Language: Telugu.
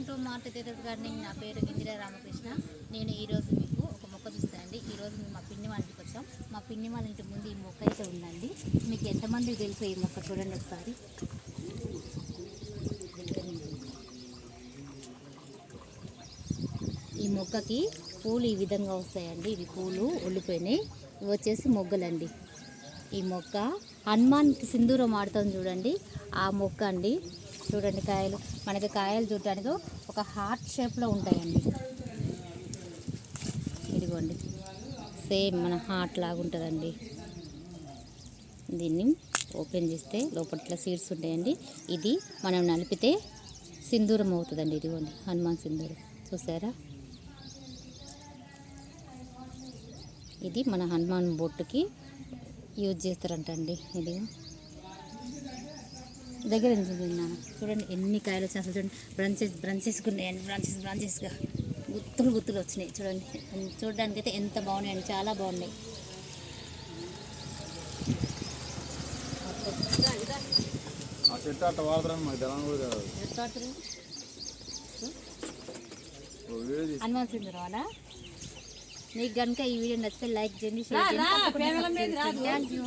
Welcome to mart terrace gardening నా పేరు ఇందిరా రామకృష్ణ. నేను ఈరోజు మీకు ఒక మొక్క చూస్తానండి. ఈరోజు మేము మా పిన్ని వాళ్ళకి వచ్చాం. మా పిన్ని వాళ్ళ ఇంటి ముందు ఈ మొక్క అయితే ఉందండి. మీకు ఎంతమంది తెలుసు ఈ మొక్క చూడండి ఒకసారి. ఈ మొక్కకి పూలు ఈ విధంగా వస్తాయండి. ఇవి పూలు ఒళ్ళిపోయినాయి. ఇవి వచ్చేసి మొగ్గలండి. ఈ మొక్క హనుమాన్కి సింధూరం ఆడుతాం చూడండి. ఆ మొక్క అండి. చూడండి కాయలు. మనకి కాయలు చూడటానికి ఒక హార్ట్ షేప్లో ఉంటాయండి. ఇదిగోండి. సేమ్ మన హార్ట్ లాగా ఉంటుందండి. దీన్ని ఓపెన్ చేస్తే లోపల సీడ్స్ ఉంటాయండి. ఇది మనం నలిపితే సింధూరం అవుతుందండి. ఇదిగోండి హనుమాన్ సింధూరం. చూసారా? ఇది మన హనుమాన్ బొట్టుకి యూజ్ చేస్తారంటండి. ఇది దగ్గర నుంచి తిన్నాను. చూడండి ఎన్ని కాయలు వచ్చాయి అసలు చూడండి. బ్రాంచెస్ బ్రాంచెస్గా ఉన్నాయండి బ్రాంచెస్ బ్రాంచెస్గా గుత్తులు గుత్తులు వచ్చినాయి చూడండి. చూడడానికి అయితే ఎంత బాగున్నాయండి చాలా బాగున్నాయి. ఆ చెట్టు అట్ట వాడతారని మాకు తెలంగాణ కూడా హనుమాన్ మీకు కనుక ఈ వీడియో నచ్చితే లైక్ చేయండి షేర్ చేయండి. Thank you